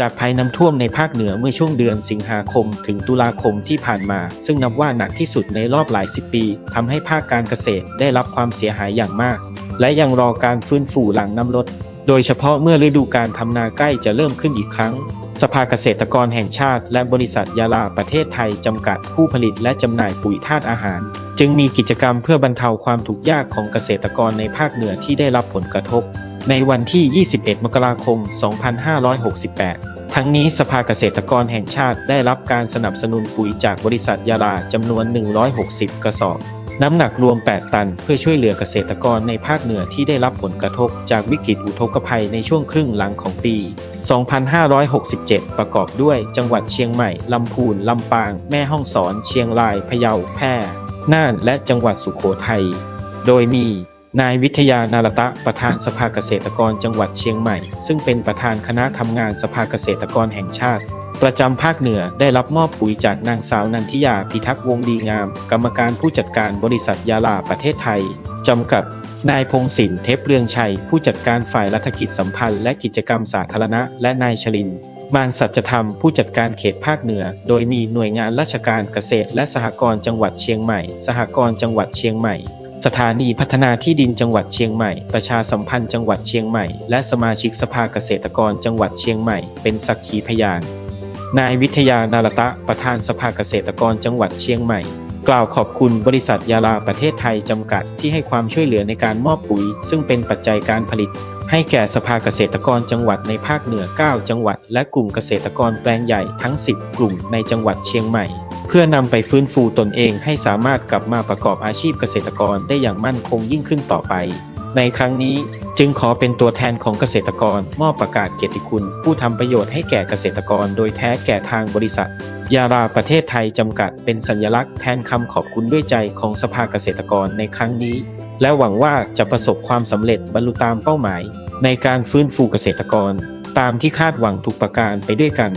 จากภัยน้ำท่วมในภาคเหนือเมื่อช่วงเดือนสิงหาคมถึงตุลาคมที่ผ่านมา ซึ่งนับว่าหนักที่สุดในรอบหลายสิบปีทำให้ภาคการเกษตรได้รับความเสียหายอย่างมาก และยังรอการฟื้นฟูหลังน้ำลด โดยเฉพาะเมื่อฤดูการทำนาใกล้จะเริ่มขึ้นอีกครั้ง สภาเกษตรกรแห่งชาติ และบริษัทยาลาประเทศไทยจำกัดผู้ผลิตและจำหน่ายปุ๋ยธาตุอาหาร จึงมีกิจกรรมเพื่อบรรเทาความทุกข์ยากของเกษตรกรในภาคเหนือที่ได้รับผลกระทบ ในวันที่ 21 มกราคม 2568 ทั้งนี้สภาเกษตรกรแห่งชาติได้รับการสนับสนุนปุ๋ยจากบริษัทยาลาจำนวน 160 กระสอบ น้ำหนักรวม 8 ตัน เพื่อช่วยเหลือเกษตรกรในภาคเหนือที่ได้รับผลกระทบจากวิกฤตอุทกภัยในช่วงครึ่งหลังของปี 2567 ประกอบด้วย จังหวัดเชียงใหม่ ลำพูน ลำปาง แม่ฮ่องสอน เชียงราย พะเยา แพร่ น่าน และจังหวัดสุโขทัย โดยมี นายวิทยานารตะประธานสภาเกษตรกรจังหวัดเชียงใหม่ ซึ่งเป็นประธานคณะทำงานสภาเกษตรกรแห่งชาติ ประจำภาคเหนือได้รับมอบปุ๋ยจากนางสาวนันทิยาพิทักษ์วงดีงาม กรรมการผู้จัดการบริษัทยาลาประเทศไทยจำกัดนายพงศินเทพเรืองชัย ผู้จัดการฝ่ายรัฐกิจสัมพันธ์และกิจกรรมสาธารณะ และนายชลิน มานสัจธรรมผู้จัดการเขตภาคเหนือ โดยมีหน่วยงานราชการเกษตร และสหกรณ์จังหวัดเชียงใหม่ สหกรณ์จังหวัดเชียงใหม่ สถานีพัฒนาที่ดินจังหวัดเชียงใหม่ ประชาสัมพันธ์จังหวัดเชียงใหม่ และสมาชิกสภาเกษตรกรจังหวัดเชียงใหม่ เป็นสักขีพยาน นายวิทยานารตะประธานสภาเกษตรกรจังหวัดเชียงใหม่ กล่าวขอบคุณบริษัทยาลาประเทศไทยจำกัดที่ให้ความช่วยเหลือในการมอบปุ๋ย ซึ่งเป็นปัจจัยการผลิต ให้แก่สภาเกษตรกรจังหวัดในภาคเหนือ 9 จังหวัด และกลุ่มเกษตรกรแปลงใหญ่ทั้ง 10 กลุ่มในจังหวัดเชียงใหม่ พื่อนำไปฟื้นฟูตนเองให้สามารถกลับมาประกอบอาชีพเกษตรกรได้อย่างมั่นคงยิ่งขึ้นต่อไป ในครั้งนี้จึงขอเป็นตัวแทนของเกษตรกรมอบประกาศเกียรติคุณ ผู้ทำประโยชน์ให้แก่เกษตรกร โดยแท้แก่ทางบริษัท ยาลาประเทศไทยจำกัดเป็นสัญลักษณ์แทนคำขอบคุณด้วยใจของสภาเกษตรกรในครั้งนี้ และหวังว่าจะประสบความสำเร็จบรรลุตามเป้าหมาย ในการฟื้นฟูเกษตรกร ตามที่คาดหวังทุกประการไปด้วยกัน